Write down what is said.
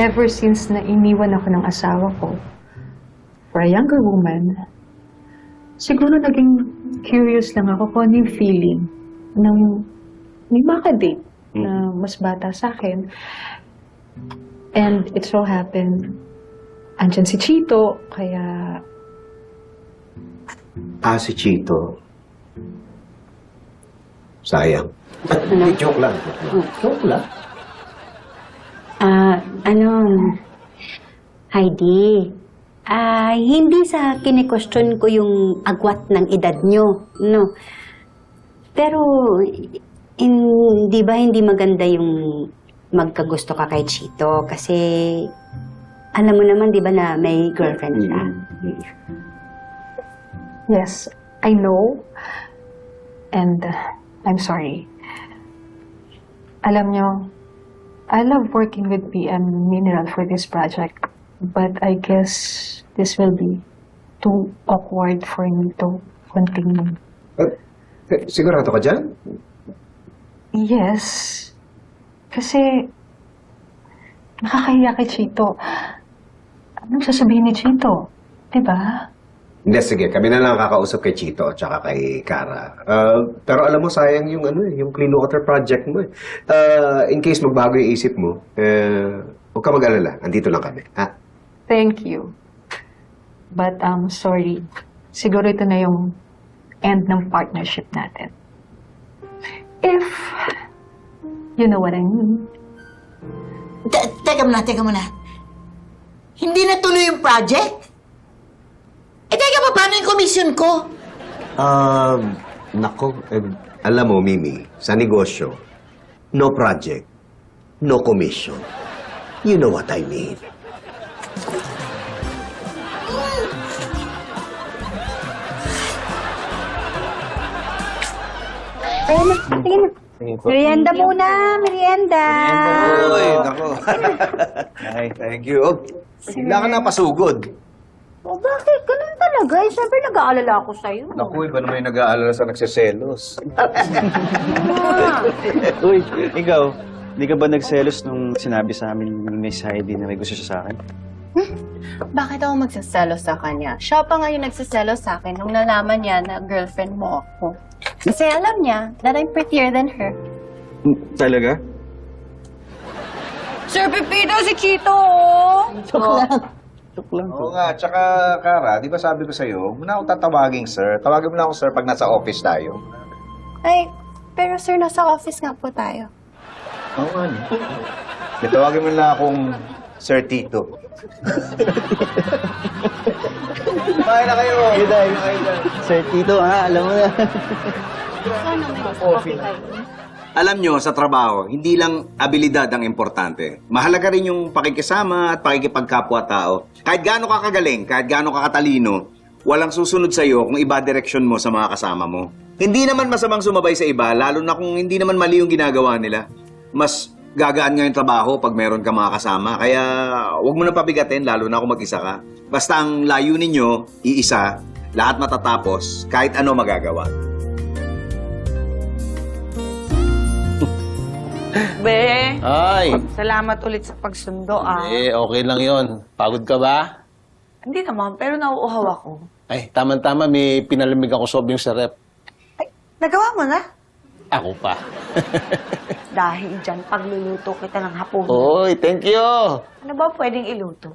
ever since na iniwan ako ng asawa ko for a younger woman, siguro naging curious lang ako kung ano yung feeling ng may makadate na mas bata sa akin. And it so happened, andyan si Chito, kaya Ah, si Chito. Sayang. Joke lang. Joke lang. Ano, Heidi, ah, hindi sa kine-question ko yung agwat ng edad nyo, no? Pero, hindi ba hindi maganda yung magkagusto ka kay Chito? Kasi, alam mo naman, di ba, na may girlfriend siya? yes, I know. And uh, I'm sorry. Alam nyo, I love working with PM Mineral for this project. But I guess this will be too awkward for me to continue. Eh, eh, sigurado ka dyan? Yes. Kasi, nakakahiya kay Chito. Anong sasabihin ni Chito? Diba? Hindi, sige. Kami na lang kakausap kay Chito at saka kay Kara. Ah, pero alam mo, sayang yung ano eh, yung clean water project mo eh. Ah, in case magbago yung isip mo, eh, huwag ka mag-alala. Andito lang kami. Ha? Thank you. But, um, sorry. Siguro ito na yung end ng partnership natin. If you know what I mean. Te- teka muna, teka muna. Hindi na tuloy yung project? Eh, teka pa, paano yung commission ko? Um, nako, eh, alam mo, Mimi, sa negosyo, no project, no commission. You know what I mean. Ayun na, sige na. Merienda muna, merienda. Uy, nako. Ay, thank you. Oh, bigla ka na pasugod. O bakit? Ganun talaga. Eh, syempre nag-aalala ako sa'yo. Naku, iba naman yung nag-aalala sa nagsiselos. Uy, ikaw, hindi ka ba nagselos nung sinabi sa amin ni Miss Heidi na may gusto siya sa akin? Bakit ako magsaselo sa kanya? Siya pa nga yung nagsaselo sa akin nung nalaman niya na girlfriend mo ako. Kasi alam niya that I'm prettier than her. Hmm, Talaga? Sir Pepito, si Chito! Joke lang. Oo nga, tsaka Kara, di ba sabi ko sa'yo, huwag mo na akong tatawaging sir. Tawagin mo na ako sir pag nasa office tayo. Ay, pero sir, nasa office nga po tayo. Oo nga, no? Di, tawagin mo na akong Sir Tito. Kumain na kayo! Sir Tito, ha? Alam mo na. Alam nyo, sa trabaho, hindi lang abilidad ang importante. Mahalaga rin yung pakikisama at pakikipagkapwa-tao. Kahit gaano ka kagaling, kahit gaano ka katalino, walang susunod sa'yo kung iba direksyon mo sa mga kasama mo. Hindi naman masamang sumabay sa iba, lalo na kung hindi naman mali yung ginagawa nila. Mas gagaan nga yung trabaho pag meron ka mga kasama. Kaya huwag mo na pabigatin, lalo na kung mag-isa ka. Basta ang layo ninyo, iisa, lahat matatapos, kahit ano magagawa. Be, Ay, salamat ulit sa pagsundo ah. eh, okay lang yon. Pagod ka ba? Hindi naman, pero nauuhaw ako. Ay, tama-tama, may pinalamig ako sobrang sa rep. Ay, nagawa mo na? Ako pa. Dahil dyan, pagluluto kita ng hapon. Oy, thank you. Ano ba pwedeng iluto?